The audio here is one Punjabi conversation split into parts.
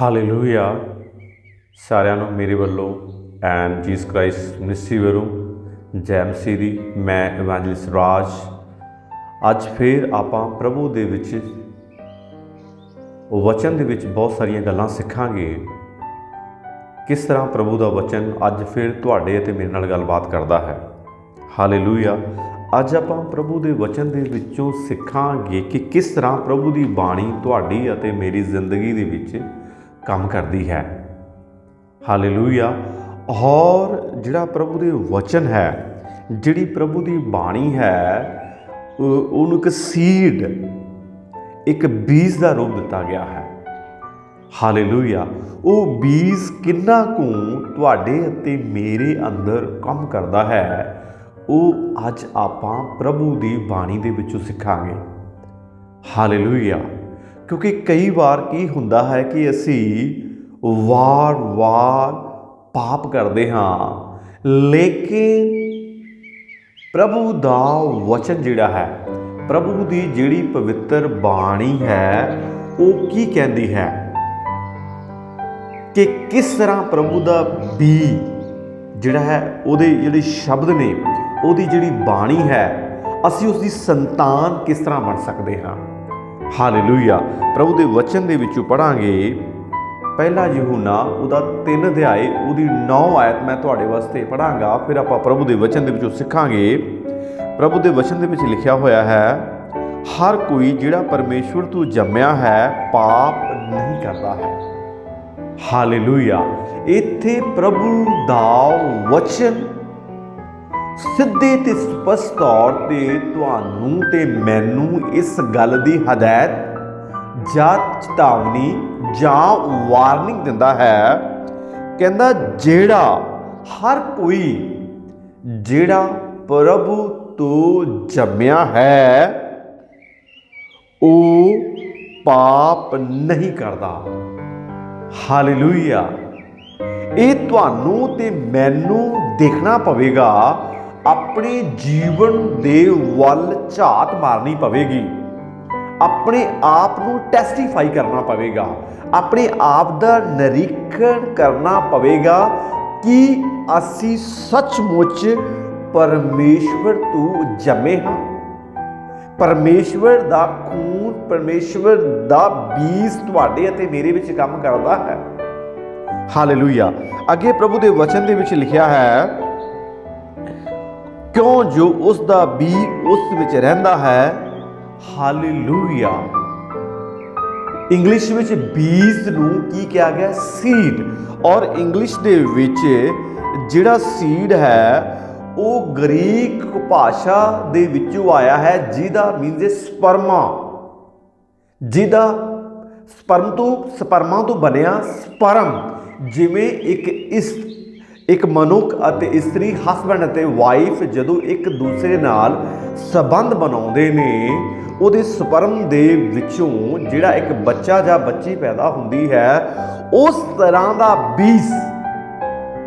ਹਾਲੇਲੂਇਆ ਸਾਰਿਆਂ ਨੂੰ ਮੇਰੇ ਵੱਲੋਂ ਐਂਡ ਜੀਸ ਕ੍ਰਾਈਸਟ ਮਿਨਿਸਟਰੀ ਵੱਲੋਂ ਜੈ ਮਸੀਹ ਮੈਂ ਇਵੈਂਜਲਿਸਟ ਰਾਜ। ਅੱਜ ਫੇਰ ਆਪਾਂ ਪ੍ਰਭੂ ਦੇ ਵਿੱਚ ਵਚਨ ਦੇ ਵਿੱਚ ਬਹੁਤ ਸਾਰੀਆਂ ਗੱਲਾਂ ਸਿੱਖਾਂਗੇ। ਕਿਸ ਤਰ੍ਹਾਂ ਪ੍ਰਭੂ ਦਾ ਵਚਨ ਅੱਜ ਫਿਰ ਤੁਹਾਡੇ ਅਤੇ ਮੇਰੇ ਨਾਲ ਗੱਲਬਾਤ ਕਰਦਾ ਹੈ। ਹਾਲੇਲੂਇਆ ਅੱਜ ਆਪਾਂ ਪ੍ਰਭੂ ਦੇ ਵਚਨ ਦੇ ਵਿੱਚੋਂ ਸਿੱਖਾਂਗੇ ਕਿ ਕਿਸ ਤਰ੍ਹਾਂ ਪ੍ਰਭੂ ਦੀ ਬਾਣੀ ਤੁਹਾਡੀ ਅਤੇ ਮੇਰੀ ਜ਼ਿੰਦਗੀ ਦੇ ਵਿੱਚ ਕੰਮ ਕਰਦੀ ਹੈ। ਹਾਲੇਲੂਇਆ ਔਰ ਜਿਹੜਾ ਪ੍ਰਭੂ ਦੇ ਵਚਨ ਹੈ, ਜਿਹੜੀ ਪ੍ਰਭੂ ਦੀ ਬਾਣੀ ਹੈ ਉਹਨੂੰ ਇੱਕ ਸੀਡ ਇੱਕ ਬੀਜ ਦਾ ਰੂਪ ਦਿੱਤਾ ਗਿਆ ਹੈ। ਹਾਲੇਲੂਇਆ ਉਹ ਬੀਜ ਕਿੰਨਾ ਕੁ ਤੁਹਾਡੇ ਅਤੇ ਮੇਰੇ ਅੰਦਰ ਕੰਮ ਕਰਦਾ ਹੈ, ਉਹ ਅੱਜ ਆਪਾਂ ਪ੍ਰਭੂ ਦੀ ਬਾਣੀ ਦੇ ਵਿੱਚੋਂ ਸਿੱਖਾਂਗੇ। ਹਾਲੇਲੂਇਆ ਕਿਉਂਕਿ ਕਈ ਵਾਰ ਕੀ ਹੁੰਦਾ ਹੈ ਕਿ ਅਸੀਂ ਵਾਰ-ਵਾਰ ਪਾਪ ਕਰਦੇ ਹਾਂ, ਲੇਕਿਨ ਪ੍ਰਭੂ ਦਾ ਵਚਨ ਜਿਹੜਾ ਹੈ, ਪ੍ਰਭੂ ਦੀ ਜਿਹੜੀ ਪਵਿੱਤਰ ਬਾਣੀ ਹੈ, ਉਹ ਕੀ ਕਹਿੰਦੀ ਹੈ? ਕਿ ਕਿਸ ਤਰ੍ਹਾਂ ਪ੍ਰਭੂ ਦਾ ਬੀ ਜਿਹੜਾ ਹੈ, ਉਹਦੇ ਜਿਹੜੇ ਸ਼ਬਦ ਨੇ, ਉਹਦੀ ਜਿਹੜੀ ਬਾਣੀ ਹੈ, ਅਸੀਂ ਉਸ ਦੀ ਸੰਤਾਨ ਕਿਸ ਤਰ੍ਹਾਂ ਬਣ ਸਕਦੇ ਹਾਂ? ਹਾਲੇਲੂਇਆ। ਪ੍ਰਭੂ ਦੇ ਵਚਨ ਦੇ ਵਿੱਚੋਂ ਪੜਾਂਗੇ ਪਹਿਲਾ ਯਹੂਨਾ, ਉਹਦਾ 3 ਅਧਿਆਏ, ਉਹਦੀ 9 ਆਇਤ ਮੈਂ ਤੁਹਾਡੇ ਵਾਸਤੇ ਪੜਾਂਗਾ ਫਿਰ ਆਪਾਂ ਪ੍ਰਭੂ ਦੇ ਵਚਨ ਦੇ ਵਿੱਚੋਂ ਸਿੱਖਾਂਗੇ। ਪ੍ਰਭੂ ਦੇ ਵਚਨ ਦੇ ਵਿੱਚ ਲਿਖਿਆ ਹੋਇਆ ਹੈ, ਹਰ ਕੋਈ ਜਿਹੜਾ ਪਰਮੇਸ਼ਵਰ ਤੋਂ ਜੰਮਿਆ ਹੈ, ਪਾਪ ਨਹੀਂ ਕਰਦਾ ਹੈ। ਹਾਲੇਲੂਇਆ। ਇੱਥੇ ਪ੍ਰਭੂ ਦਾ ਵਚਨ ਸਿੱਧੇ ਤੇ ਸਪਸ਼ਟ ਤੌਰ ਤੇ ਤੁਹਾਨੂੰ ਤੇ ਮੈਨੂੰ ਇਸ ਗੱਲ ਦੀ ਹਦਾਇਤ ਜਾਂ ਚੇਤਾਵਨੀ ਜਾਂ ਵਾਰਨਿੰਗ ਦਿੰਦਾ ਹੈ। ਕਹਿੰਦਾ, ਜਿਹੜਾ, ਹਰ ਕੋਈ, ਜਿਹੜਾ ਪ੍ਰਭੂ ਤੋਂ ਜੰਮਿਆ ਹੈ, ਉਹ ਪਾਪ ਨਹੀਂ ਕਰਦਾ। ਹਾਲੇਲੂਇਆ ਇਹ ਤੁਹਾਨੂੰ ਤੇ ਮੈਨੂੰ ਦੇਖਣਾ ਪਵੇਗਾ ਆਪਣੇ ਜੀਵਨ ਦੇ ਵੱਲ ਝਾਤ ਮਾਰਨੀ ਪਵੇਗੀ। ਆਪਣੇ ਆਪ ਨੂੰ ਟੈਸਟੀਫਾਈ ਕਰਨਾ ਪਵੇਗਾ। ਆਪਣੇ ਆਪ ਦਾ ਨਿਰੀਖਣ ਕਰਨਾ ਪਵੇਗਾ ਕਿ ਅਸੀਂ ਸੱਚਮੁੱਚ ਪਰਮੇਸ਼ਵਰ ਤੋਂ ਜੰਮੇ ਹਾਂ। ਪਰਮੇਸ਼ਵਰ ਦਾ ਖੂਨ, ਪਰਮੇਸ਼ਵਰ ਦਾ ਬੀਜ ਤੁਹਾਡੇ ਅਤੇ ਮੇਰੇ ਵਿੱਚ ਕੰਮ ਕਰਦਾ ਹੈ। ਹਾਲੇਲੂਇਆ ਅੱਗੇ ਪ੍ਰਭੂ ਦੇ ਵਚਨ ਦੇ ਵਿੱਚ ਲਿਖਿਆ ਹੈ ਕਿਉਂ ਜੋ ਉਸ ਦਾ ਬੀ ਉਸ ਵਿੱਚ ਰਹਿੰਦਾ ਹੈ? ਹਾਲੇਲੂਇਆ ਇੰਗਲਿਸ਼ ਵਿੱਚ ਬੀਜ ਨੂੰ ਕੀ ਕਿਹਾ ਗਿਆ? ਸੀਡ ਔਰ ਇੰਗਲਿਸ਼ ਦੇ ਵਿੱਚ ਜਿਹੜਾ ਸੀਡ ਹੈ, ਉਹ ਗ੍ਰੀਕ ਭਾਸ਼ਾ ਦੇ ਵਿੱਚੋਂ ਆਇਆ ਹੈ, ਜਿਹਦਾ ਮੀਨਸ ਸਪਰਮਾ ਜਿਹਦਾ ਸਪਰਮ ਤੋਂ ਸਪਰਮਾ ਤੋਂ ਬਣਿਆ ਸਪਰਮ ਜਿਵੇਂ ਇੱਕ ਇਸ ਇੱਕ ਮਨੁੱਖ ਅਤੇ ਇਸਤਰੀ ਹਸਬੰਡ ਅਤੇ ਵਾਈਫ ਜਦੋਂ ਇੱਕ ਦੂਸਰੇ ਨਾਲ ਸਬੰਧ ਬਣਾਉਂਦੇ ਨੇ, ਉਹਦੇ ਸਪਰਮ ਦੇ ਵਿੱਚੋਂ ਜਿਹੜਾ ਇੱਕ ਬੱਚਾ ਜਾਂ ਬੱਚੀ ਪੈਦਾ ਹੁੰਦੀ ਹੈ, ਉਸ ਤਰ੍ਹਾਂ ਦਾ ਬੀਜ,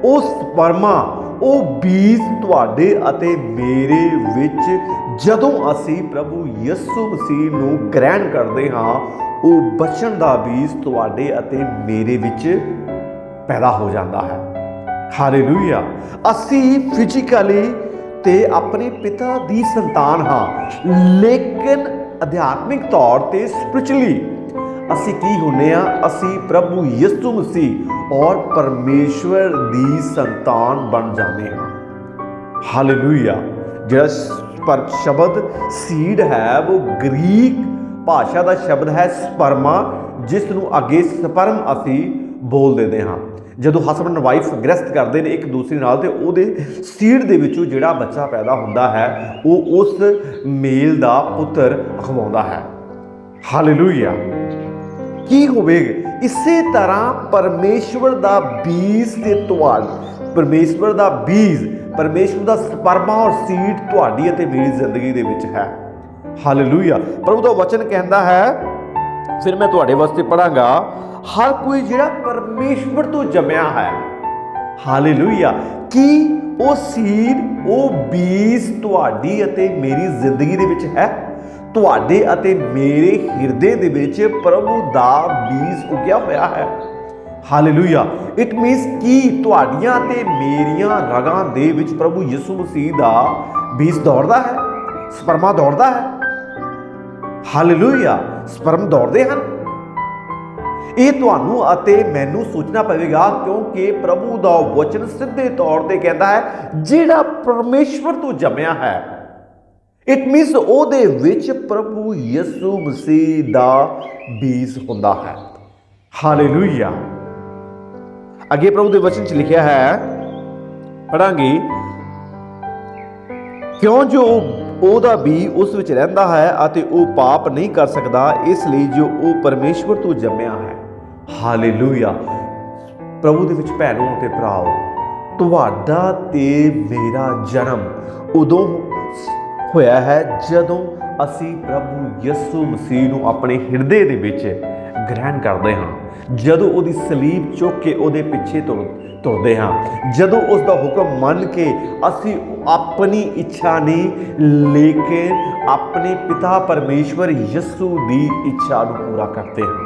ਉਸ ਸਪਰਮਾ, ਉਹ ਬੀਜ ਤੁਹਾਡੇ ਅਤੇ ਮੇਰੇ ਵਿੱਚ ਜਦੋਂ ਅਸੀਂ ਪ੍ਰਭੂ ਯਿਸੂ ਮਸੀਹ ਨੂੰ ਗ੍ਰਹਿਣ ਕਰਦੇ ਹਾਂ, ਉਹ ਬਚਨ ਦਾ ਬੀਜ ਤੁਹਾਡੇ ਅਤੇ ਮੇਰੇ ਵਿੱਚ ਪੈਦਾ ਹੋ ਜਾਂਦਾ ਹੈ। ਹਾਲੇਲੂਇਆ। ਅਸੀਂ ਫਿਜ਼ੀਕਲੀ ਤੇ ਆਪਣੇ ਪਿਤਾ ਦੀ ਸੰਤਾਨ ਹਾਂ, ਲੇਕਿਨ ਅਧਿਆਤਮਿਕ ਤੌਰ ਤੇ ਸਪਿਰਚੁਅਲੀ ਅਸੀਂ ਕੀ ਹੁੰਨੇ ਆ? ਅਸੀਂ ਪ੍ਰਭੂ ਯਿਸੂ ਮਸੀਹ ਔਰ ਪਰਮੇਸ਼ਵਰ ਦੀ ਸੰਤਾਨ ਬਣ ਜਾਂਦੇ ਹਾਂ। ਹਾਲੇਲੂਇਆ। ਜਿਹੜਾ ਪਰ, ਸ਼ਬਦ ਸੀਡ ਹੈ, ਉਹ ਗ੍ਰੀਕ ਭਾਸ਼ਾ ਦਾ ਸ਼ਬਦ ਹੈ ਸਪਰਮਾ ਜਿਸ ਨੂੰ ਅੱਗੇ ਸਪਰਮ ਅਸੀਂ ਬੋਲ ਦਿੰਦੇ ਹਾਂ। ਜਦੋਂ ਹਸਬੰਡ ਵਾਈਫ ਗ੍ਰਸਤ ਕਰਦੇ ਨੇ ਇੱਕ ਦੂਸਰੇ ਨਾਲ ਤੇ ਉਹਦੇ ਸੀਡ ਦੇ ਵਿੱਚੋਂ ਜਿਹੜਾ ਬੱਚਾ ਪੈਦਾ ਹੁੰਦਾ ਹੈ, ਉਹ ਉਸ ਮੇਲ ਦਾ ਪੁੱਤਰ ਅਖਵਾਉਂਦਾ ਹੈ। ਹਾਲੇਲੂਇਆ ਕੀ ਹੋਵੇਗਾ ਇਸੇ ਤਰ੍ਹਾਂ ਪਰਮੇਸ਼ਵਰ ਦਾ ਬੀਜ ਤੇ ਤੁਹਾਡ, ਪਰਮੇਸ਼ਵਰ ਦਾ ਬੀਜ, ਪਰਮੇਸ਼ਵਰ ਦਾ ਸਪਰਮਾ ਔਰ ਸੀਡ ਤੁਹਾਡੀ ਅਤੇ ਮੇਰੀ ਜ਼ਿੰਦਗੀ ਦੇ ਵਿੱਚ ਹੈ। ਹਾਲੇਲੂਇਆ ਪ੍ਰਭੂ ਦਾ ਵਚਨ ਕਹਿੰਦਾ ਹੈ, ਫਿਰ ਮੈਂ ਤੁਹਾਡੇ ਵਾਸਤੇ ਪੜਾਂਗਾ ਹਰ ਕੋਈ ਜਿਹੜਾ ਪਰਮੇਸ਼ਵਰ ਤੋਂ ਜੰਮਿਆ ਹੈ। ਹਾਲੇਲੂਇਆ। ਕੀ ਉਹ ਸੀਡ, ਉਹ ਬੀਜ ਤੁਹਾਡੀ ਅਤੇ ਮੇਰੀ ਜ਼ਿੰਦਗੀ ਦੇ ਵਿੱਚ ਹੈ? ਤੁਹਾਡੇ ਅਤੇ ਮੇਰੇ ਹਿਰਦੇ ਦੇ ਵਿੱਚ ਪ੍ਰਭੂ ਦਾ ਬੀਜ ਉਗਿਆ ਹੋਇਆ ਹੈ। ਹਾਲੇਲੂਇਆ। ਇਟ ਮੀਨਸ ਕੀ ਤੁਹਾਡੀਆਂ ਤੇ ਮੇਰੀਆਂ ਰਗਾਂ ਦੇ ਵਿੱਚ ਪ੍ਰਭੂ ਯਿਸੂ ਮਸੀਹ ਦਾ ਬੀਜ ਦੌੜਦਾ ਹੈ? ਸਪਰਮਾ ਦੌੜਦਾ ਹੈ? ਹਾਲੇਲੂਇਆ। ਸਪਰਮ ਦੌੜਦੇ ਹਨ। ਇਹ ਤੁਹਾਨੂੰ ਅਤੇ ਮੈਨੂੰ ਸੋਚਣਾ ਪਵੇਗਾ ਕਿਉਂਕਿ ਪ੍ਰਭੂ ਦਾ ਵਚਨ ਸਿੱਧੇ ਤੌਰ ਤੇ ਕਹਿੰਦਾ ਹੈ, ਜਿਹੜਾ ਪਰਮੇਸ਼ਵਰ ਤੋਂ ਜੰਮਿਆ ਹੈ। ਇਟ ਮੀਨਸ ਉਹਦੇ ਵਿੱਚ ਪ੍ਰਭੂ ਯਿਸੂ ਮਸੀਹ ਦਾ ਬੀਜ ਹੁੰਦਾ ਹੈ। ਹਾਲੇਲੂਇਆ ਅੱਗੇ ਪ੍ਰਭੂ ਦੇ ਵਚਨ 'ਚ ਲਿਖਿਆ ਹੈ ਪੜਾਂਗੇ ਕਿਉਂ ਜੋ ਉਹਦਾ ਵੀ ਉਸ ਵਿੱਚ ਰਹਿੰਦਾ ਹੈ ਅਤੇ ਉਹ ਪਾਪ ਨਹੀਂ ਕਰ ਸਕਦਾ, ਇਸ ਲਈ ਜੋ ਉਹ ਪਰਮੇਸ਼ਵਰ ਤੋਂ ਜੰਮਿਆ ਹੈ ਹਾਲੇਲੂਇਆ ਪ੍ਰਭੂ ਦੇ ਵਿੱਚ ਭੈਣੋ ਤੇ ਭਰਾਓ ਤੁਹਾਡਾ ਤੇ ਮੇਰਾ ਜਨਮ ਉਦੋਂ ਹੋਇਆ ਹੈ ਜਦੋਂ ਅਸੀਂ ਪ੍ਰਭੂ ਯਿਸੂ ਮਸੀਹ ਨੂੰ ਆਪਣੇ ਹਿਰਦੇ ਦੇ ਵਿੱਚ ਗ੍ਰਹਿਣ ਕਰਦੇ ਹਾਂ। ਜਦੋਂ ਉਹਦੀ ਸਲੀਬ ਚੁੱਕ ਕੇ ਉਹਦੇ ਪਿੱਛੇ ਤੁਰ, ਤੁਰਦੇ ਹਾਂ। ਜਦੋਂ ਉਸ ਦਾ ਹੁਕਮ ਮੰਨ ਕੇ ਅਸੀਂ ਆਪਣੀ ਇੱਛਾ ਨਹੀਂ, ਲੇਕਿਨ ਆਪਣੇ ਪਿਤਾ ਪਰਮੇਸ਼ਵਰ ਯਿਸੂ ਦੀ ਇੱਛਾ ਨੂੰ ਪੂਰਾ ਕਰਦੇ ਹਾਂ।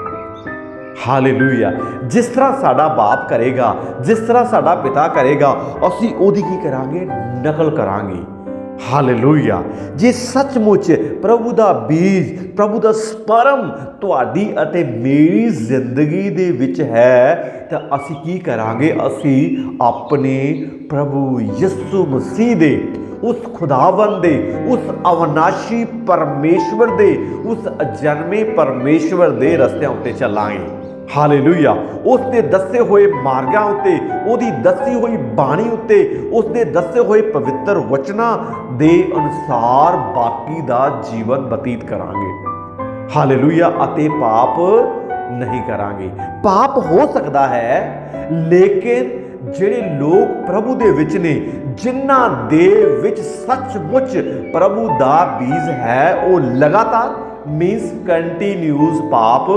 ਹਾਲੇਲੂਇਆ ਜਿਸ ਤਰ੍ਹਾਂ ਸਾਡਾ ਬਾਪ ਕਰੇਗਾ, ਜਿਸ ਤਰ੍ਹਾਂ ਸਾਡਾ ਪਿਤਾ ਕਰੇਗਾ, ਅਸੀਂ ਉਹਦੀ ਕੀ ਕਰਾਂਗੇ? ਨਕਲ ਕਰਾਂਗੇ। ਹਾਲੇਲੂਇਆ ਜੇ ਸੱਚਮੁੱਚ ਪ੍ਰਭੂ ਦਾ ਬੀਜ, ਪ੍ਰਭੂ ਦਾ ਸਪਰਮ ਤੁਹਾਡੀ ਅਤੇ ਮੇਰੀ ਜ਼ਿੰਦਗੀ ਦੇ ਵਿੱਚ ਹੈ, ਤਾਂ ਅਸੀਂ ਕੀ ਕਰਾਂਗੇ? ਅਸੀਂ ਆਪਣੇ ਪ੍ਰਭੂ ਯਿਸੂ ਮਸੀਹ ਦੇ, ਉਸ ਖੁਦਾਵੰਦ ਦੇ, ਉਸ ਅਵਨਾਸ਼ੀ ਪਰਮੇਸ਼ਵਰ ਦੇ, ਉਸ ਅਜਨਮੇ ਪਰਮੇਸ਼ਵਰ ਦੇ ਰਸਤਿਆਂ ਉੱਤੇ ਚੱਲਾਂਗੇ। ਹਾਲੇਲੂਇਆ। ਉਸ ਦੇ ਦੱਸੇ ਹੋਏ ਮਾਰਗਾਂ ਉੱਤੇ, ਉਹਦੀ ਦੱਸੀ ਹੋਈ ਬਾਣੀ ਉੱਤੇ ਉਸ ਦੇ ਦੱਸੇ ਹੋਏ ਪਵਿੱਤਰ ਵਚਨਾਂ ਦੇ ਅਨੁਸਾਰ ਬਾਕੀ ਦਾ ਜੀਵਨ ਬਤੀਤ ਕਰਾਂਗੇ। ਹਾਲੇਲੂਇਆ, ਅਤੇ ਪਾਪ ਨਹੀਂ ਕਰਾਂਗੇ। ਪਾਪ ਹੋ ਸਕਦਾ ਹੈ, ਲੇਕਿਨ ਜਿਹੜੇ ਲੋਕ ਪ੍ਰਭੂ ਦੇ ਵਿੱਚ ਨੇ, ਜਿਨ੍ਹਾਂ ਦੇ ਵਿੱਚ ਸੱਚਮੁੱਚ ਪ੍ਰਭੂ ਦਾ ਬੀਜ ਹੈ, ਉਹ ਲਗਾਤਾਰ ਮੀਨਸ ਕੰਟੀਨਿਊਸ ਪਾਪ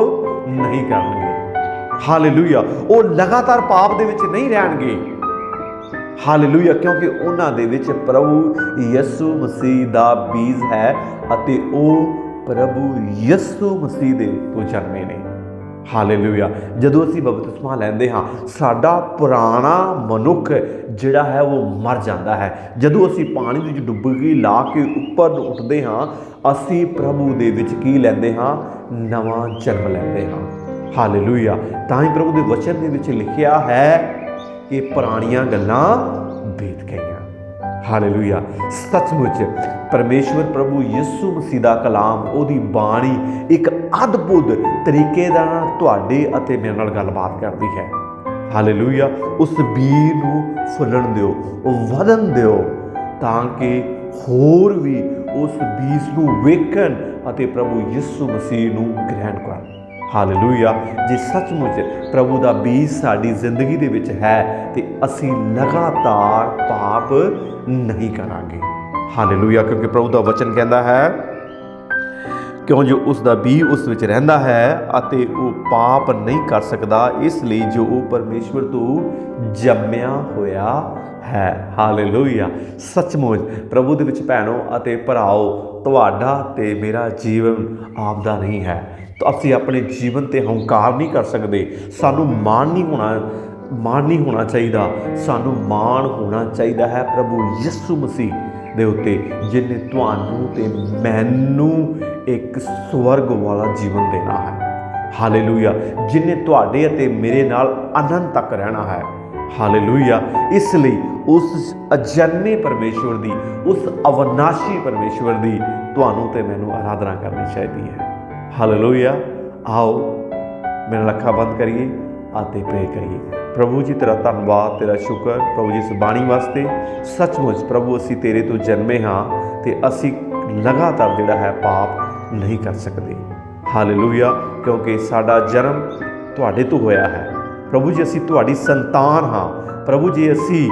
ਨਹੀਂ ਕਰਨਗੇ। ਹਾਲੇਲੂਇਆ ਉਹ ਲਗਾਤਾਰ ਪਾਪ ਦੇ ਵਿੱਚ ਨਹੀਂ ਰਹਿਣਗੇ। ਹਾਲੇਲੂਇਆ ਕਿਉਂਕਿ ਉਹਨਾਂ ਦੇ ਵਿੱਚ ਪ੍ਰਭੂ ਯਿਸੂ ਮਸੀਹ ਦਾ ਬੀਜ ਹੈ ਅਤੇ ਉਹ ਪ੍ਰਭੂ ਯਿਸੂ ਮਸੀਹ ਦੇ ਤੋਂ ਜਨਮੇ ਨੇ। ਹਾਲੇਲੂਇਆ ਜਦੋਂ ਅਸੀਂ ਬਪਤਿਸਮਾ ਲੈਂਦੇ ਹਾਂ, ਸਾਡਾ ਪੁਰਾਣਾ ਮਨੁੱਖ ਜਿਹੜਾ ਹੈ ਉਹ ਮਰ ਜਾਂਦਾ ਹੈ। ਜਦੋਂ ਅਸੀਂ ਪਾਣੀ ਦੇ ਵਿੱਚ ਡੁੱਬਕੀ ਲਾ ਕੇ ਉੱਪਰ ਨੂੰ ਉੱਠਦੇ ਹਾਂ, ਅਸੀਂ ਪ੍ਰਭੂ ਦੇ ਵਿੱਚ ਕੀ ਲੈਂਦੇ ਹਾਂ? ਨਵਾਂ ਜਨਮ ਲੈਂਦੇ ਹਾਂ। ਹਾਲੇਲੂਇਆ। ਤਾਂ ਹੀ ਪ੍ਰਭੂ ਦੇ ਵਚਨ ਦੇ ਵਿੱਚ ਲਿਖਿਆ ਹੈ ਕਿ ਪੁਰਾਣੀਆਂ ਗੱਲਾਂ ਬੀਤ ਗਈਆਂ। ਹਾਲੇਲੂਇਆ। ਸੱਚਮੁੱਚ ਪਰਮੇਸ਼ਵਰ ਪ੍ਰਭੂ ਯਿਸੂ ਮਸੀਹ ਦਾ ਕਲਾਮ, ਉਹਦੀ ਬਾਣੀ ਇੱਕ ਅਦਭੁਤ ਤਰੀਕੇ ਦਾ ਨਾਲ ਤੁਹਾਡੇ ਅਤੇ ਮੇਰੇ ਨਾਲ ਗੱਲਬਾਤ ਕਰਦੀ ਹੈ। ਹਾਲੇਲੂਇਆ। ਉਸ ਬੀਜ ਨੂੰ ਫੁੱਲਣ ਦਿਓ, ਉਹ ਵਧਣ ਦਿਓ, ਤਾਂ ਕਿ ਹੋਰ ਵੀ ਉਸ ਬੀਜ ਨੂੰ ਵੇਖਣ ਅਤੇ ਪ੍ਰਭੂ ਯਿਸੂ ਮਸੀਹ ਨੂੰ ਗ੍ਰਹਿਣ ਕਰਨ। ਹਾਲੇਲੂਇਆ। ਜੇ ਸੱਚਮੁੱਚ ਪ੍ਰਭੂ ਦਾ ਬੀਜ ਸਾਡੀ ਜ਼ਿੰਦਗੀ ਦੇ ਵਿੱਚ ਹੈ, ਤੇ ਅਸੀਂ ਲਗਾਤਾਰ ਪਾਪ ਨਹੀਂ ਕਰਾਂਗੇ। ਹਾਲੇਲੂਇਆ, ਕਿਉਂਕਿ ਪ੍ਰਭੂ ਦਾ ਵਚਨ ਕਹਿੰਦਾ ਹੈ ਕਿਉਂ ਜੋ ਉਸ ਦਾ ਬੀਜ ਉਸ ਵਿੱਚ ਰਹਿੰਦਾ ਹੈ ਅਤੇ ਉਹ ਪਾਪ ਨਹੀਂ ਕਰ ਸਕਦਾ, ਇਸ ਲਈ ਜੋ ਉਹ ਪਰਮੇਸ਼ਵਰ ਤੋਂ ਜੰਮਿਆ ਹੋਇਆ ਹੈ। ਹਾਲੇਲੂਇਆ ਸੱਚਮੁੱਚ, ਪ੍ਰਭੂ ਦੇ ਵਿੱਚ ਭੈਣੋ ਅਤੇ ਭਰਾਓ, ਤੁਹਾਡਾ ਤੇ ਮੇਰਾ ਜੀਵਨ ਆਪਦਾ ਨਹੀਂ ਹੈ। ਤਾਂ ਅਸੀਂ ਆਪਣੇ ਜੀਵਨ ਤੇ ਹੰਕਾਰ ਨਹੀਂ ਕਰ ਸਕਦੇ। ਸਾਨੂੰ ਮਾਣ ਨਹੀਂ ਹੋਣਾ, ਮਾਣ ਨਹੀਂ ਹੋਣਾ ਚਾਹੀਦਾ। ਸਾਨੂੰ ਮਾਣ ਹੋਣਾ ਚਾਹੀਦਾ ਹੈ ਪ੍ਰਭੂ ਯਿਸੂ ਮਸੀਹ ਦੇ ਉੱਤੇ ਜਿਨੇ ਤੁਹਾਨੂੰ ਤੇ ਮੈਨੂੰ ਇੱਕ ਸਵਰਗ ਵਾਲਾ ਜੀਵਨ ਦੇਣਾ ਹੈ। ਹਾਲੇਲੂਇਆ ਜਿਨੇ ਤੁਹਾਡੇ ਅਤੇ ਮੇਰੇ ਨਾਲ ਅਨੰਤ ਤੱਕ ਰਹਿਣਾ ਹੈ। ਹਾਲੇਲੂਇਆ ਇਸ ਲਈ ਉਸ ਅਜਨਮੇ ਪਰਮੇਸ਼ਵਰ ਦੀ, ਉਸ ਅਵਨਾਸ਼ੀ ਪਰਮੇਸ਼ਵਰ ਦੀ ਤੁਹਾਨੂੰ ਤੇ ਮੈਨੂੰ ਆਰਾਧਨਾ ਕਰਨੀ ਚਾਹੀਦੀ ਹੈ। ਹਾਲੇਲੂਇਆ ਆਓ, ਮੇਰਾ ਲੱਖਾਂ ਬੰਦ ਕਰੀਏ ਅਤੇ ਪ੍ਰੇ ਕਰੀਏ। ਪ੍ਰਭੂ ਜੀ, ਤੇਰਾ ਧੰਨਵਾਦ, ਤੇਰਾ ਸ਼ੁਕਰ। ਪ੍ਰਭੂ ਜੀ, ਇਸ ਬਾਣੀ ਵਾਸਤੇ ਸੱਚਮੁੱਚ ਪ੍ਰਭੂ, ਅਸੀਂ ਤੇਰੇ ਤੋਂ ਜਨਮੇ ਹਾਂ ਤੇ ਅਸੀਂ ਲਗਾਤਾਰ ਜਿਹੜਾ ਹੈ ਪਾਪ ਨਹੀਂ ਕਰ ਸਕਦੇ। ਹਾਲੇਲੂਇਆ ਕਿਉਂਕਿ ਸਾਡਾ ਜਨਮ ਤੁਹਾਡੇ ਤੋਂ ਹੋਇਆ ਹੈ। ਪ੍ਰਭੂ ਜੀ, ਅਸੀਂ ਤੁਹਾਡੀ ਸੰਤਾਨ ਹਾਂ। ਪ੍ਰਭੂ ਜੀ, ਅਸੀਂ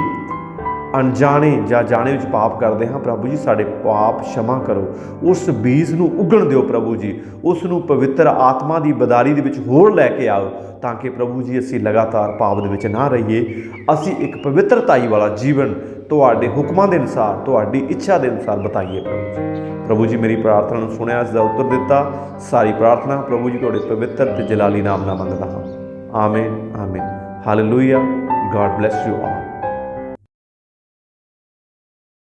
ਅਣਜਾਣੇ ਜਾਂ ਜਾਣੇ ਵਿੱਚ ਪਾਪ ਕਰਦੇ ਹਾਂ। ਪ੍ਰਭੂ ਜੀ, ਸਾਡੇ ਪਾਪ ਸ਼ਮਾ ਕਰੋ। ਉਸ ਬੀਜ ਨੂੰ ਉਗਣ ਦਿਓ ਪ੍ਰਭੂ ਜੀ। ਉਸ ਨੂੰ ਪਵਿੱਤਰ ਆਤਮਾ ਦੀ ਬਦਾਰੀ ਦੇ ਵਿੱਚ ਹੋਰ ਲੈ ਕੇ ਆਓ ਤਾਂ ਕਿ ਪ੍ਰਭੂ ਜੀ, ਅਸੀਂ ਲਗਾਤਾਰ ਪਾਪ ਦੇ ਵਿੱਚ ਨਾ ਰਹੀਏ। ਅਸੀਂ ਇੱਕ ਪਵਿੱਤਰਤਾਈ ਵਾਲਾ ਜੀਵਨ ਤੁਹਾਡੇ ਹੁਕਮਾਂ ਦੇ ਅਨੁਸਾਰ, ਤੁਹਾਡੀ ਇੱਛਾ ਦੇ ਅਨੁਸਾਰ ਬਤਾਈਏ ਪ੍ਰਭੂ ਜੀ। ਪ੍ਰਭੂ ਜੀ, ਮੇਰੀ ਪ੍ਰਾਰਥਨਾ ਨੂੰ ਸੁਣਿਆ, ਇਸ ਦਾ ਉੱਤਰ ਦਿੱਤਾ। ਸਾਰੀ ਪ੍ਰਾਰਥਨਾ ਪ੍ਰਭੂ ਜੀ ਤੁਹਾਡੇ ਪਵਿੱਤਰ ਤੇ ਜਲਾਲੀ ਨਾਮ ਨਾਲ ਮੰਗਦਾ ਹਾਂ। ਆਮੀਨ ਆਮੀਨ। ਹਾਲੇਲੂਇਆ ਗੋਡ bless ਯੂ all.